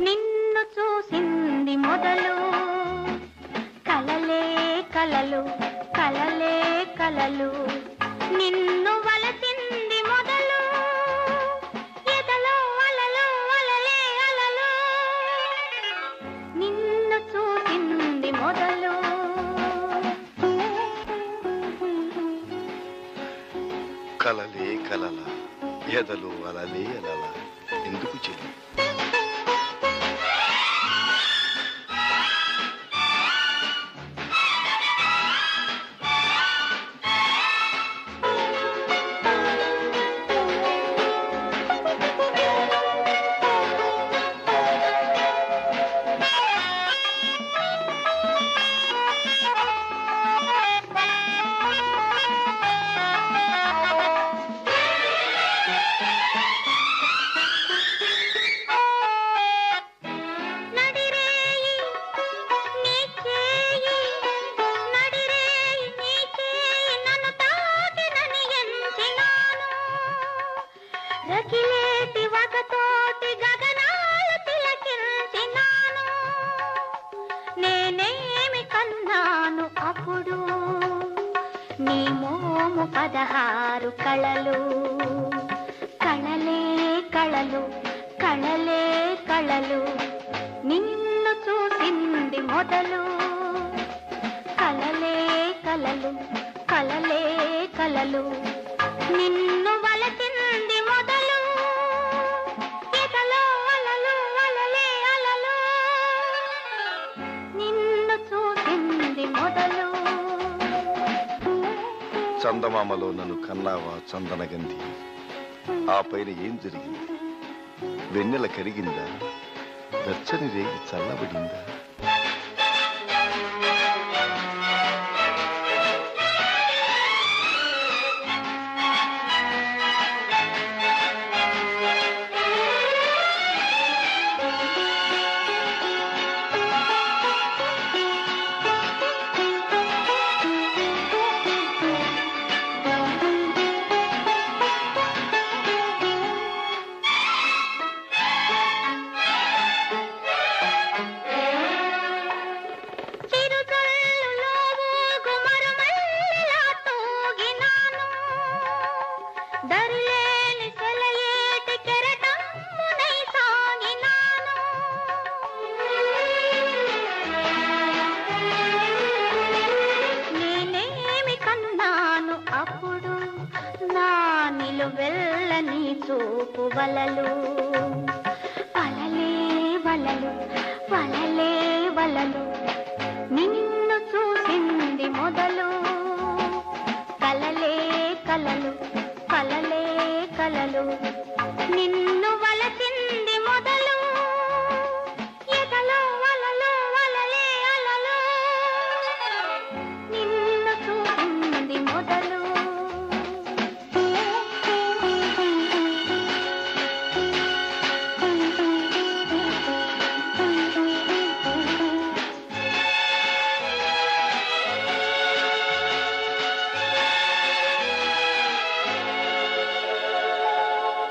నిన్ను చూసింది మొదలు. కలలే కలలు కలలే కలలు. నిన్ను వలసింది మొదలు. ఎదలో అలలు అలలే అలలు. నిన్ను చూసింది మొదలు. కలలే కలల ఎదలు అలలే అలల. ఎందుకు చెల్లి మోము పదహారు కళలు. కళలే కళలు కళలే కళలు. నిన్ను చూసింది మొదలు. కలలే కలలు కలలే కలలు నిన్ను వలసింది మొదలు. చందమామలో నన్ను కన్నావా చందనగంధి? ఆ పైన ఏం జరిగింది? వెన్నెల కరిగిందా? వెచ్చని రేగి చల్లబడిందా? వెళ్ళని చూపు వలలు. వలలే వలలు వలలే వలలు. నిన్ను చూసింది మొదలు. కలలే కలలు కలలే కలలు. నిన్ను వలసింది మొదలు.